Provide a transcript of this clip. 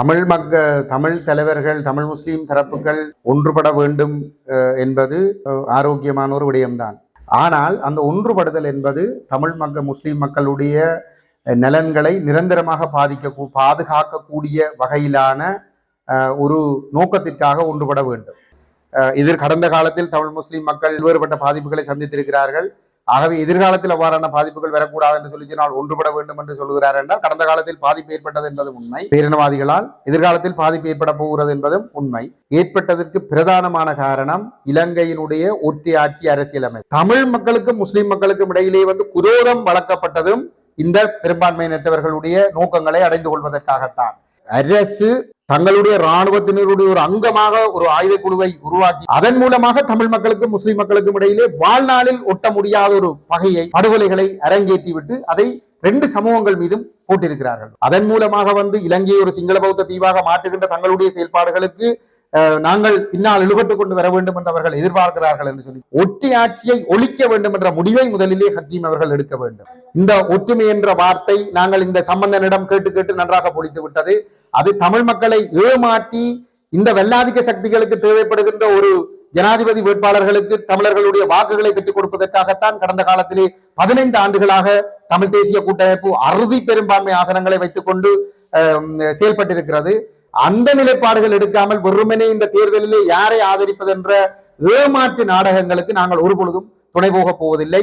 தமிழ் மக்க தமிழ் தலைவர்கள் தமிழ் முஸ்லீம் தரப்புகள் ஒன்றுபட வேண்டும் என்பது ஆரோக்கியமான ஒரு விடயம்தான். ஆனால் அந்த ஒன்றுபடுதல் என்பது தமிழ் மக்க முஸ்லீம் மக்களுடைய நலன்களை நிரந்தரமாக பாதிக்க பாதுகாக்கக்கூடிய வகையிலான ஒரு நோக்கத்திற்காக ஒன்றுபட வேண்டும். இதில் கடந்த காலத்தில் தமிழ் முஸ்லீம் மக்கள் வேறுபட்ட பாதிப்புகளை சந்தித்திருக்கிறார்கள். ஆகவே எதிர்காலத்தில் அவ்வாறான பாதிப்புகள் வரக்கூடாது என்று சொல்லி சொன்னால் ஒன்றுபட வேண்டும் என்று சொல்லுகிறார் என்றால் கடந்த காலத்தில் பாதிப்பு ஏற்பட்டது என்பதும் உண்மை. பேரினவாதிகளால் எதிர்காலத்தில் பாதிப்பு ஏற்பட போகிறது என்பதும் உண்மை. ஏற்பட்டதற்கு பிரதானமான காரணம் இலங்கையினுடைய ஒற்றையாட்சி அரசியலமைப்பு. தமிழ் மக்களுக்கும் முஸ்லிம் மக்களுக்கும் இடையிலே வந்து குரோதம் வளர்க்கப்பட்டதும் இந்த பெரும்பான்மையினத்தவர்களுடைய நோக்கங்களை அடைந்து கொள்வதற்காகத்தான். அரசு தங்களுடைய இராணுவத்தினருடைய ஒரு அங்கமாக ஒரு ஆயுத குழுவை உருவாக்கி அதன் மூலமாக தமிழ் மக்களுக்கும் முஸ்லிம் மக்களுக்கும் இடையிலே வாழ்நாளில் ஒட்ட முடியாத ஒரு பகையை படுகொலைகளை அரங்கேற்றி விட்டு அதை ரெண்டு சமூகங்கள் மீதும் போட்டிருக்கிறார்கள். அதன் மூலமாக வந்து இலங்கையை ஒரு சிங்கள பௌத்த தீவாக மாற்றுகின்ற தங்களுடைய செயல்பாடுகளுக்கு நாங்கள் பின்னால் இழுபட்டு கொண்டு வர வேண்டும் என்று அவர்கள் எதிர்பார்க்கிறார்கள் என்று சொல்லி ஒட்டி ஆட்சியை ஒழிக்க வேண்டும் என்ற முடிவை முதலிலே ஹக்கீம் அவர்கள் எடுக்க வேண்டும். இந்த ஒற்றுமை என்ற வார்த்தை நாங்கள் இந்த சம்பந்தனிடம் கேட்டு கேட்டு நன்றாக பொழித்து விட்டது. அது தமிழ் மக்களை ஏமாற்றி இந்த வெள்ளாதிக்க சக்திகளுக்கு தேவைப்படுகின்ற ஒரு ஜனாதிபதி வேட்பாளர்களுக்கு தமிழர்களுடைய வாக்குகளை பெற்றுக் கொடுப்பதற்காகத்தான் கடந்த காலத்திலே பதினைந்து ஆண்டுகளாக தமிழ் தேசிய கூட்டமைப்பு அறுதி பெரும்பான்மை ஆசனங்களை வைத்துக் கொண்டு அஹ், செயல்பட்டிருக்கிறது. அந்த நிலைப்பாடுகள் எடுக்காமல் வெறுமனே இந்த தேர்தலிலே யாரை ஆதரிப்பதென்ற ஏமாற்று நாடகங்களுக்கு நாங்கள் ஒருபொழுதும் துணை போகப் போவதில்லை.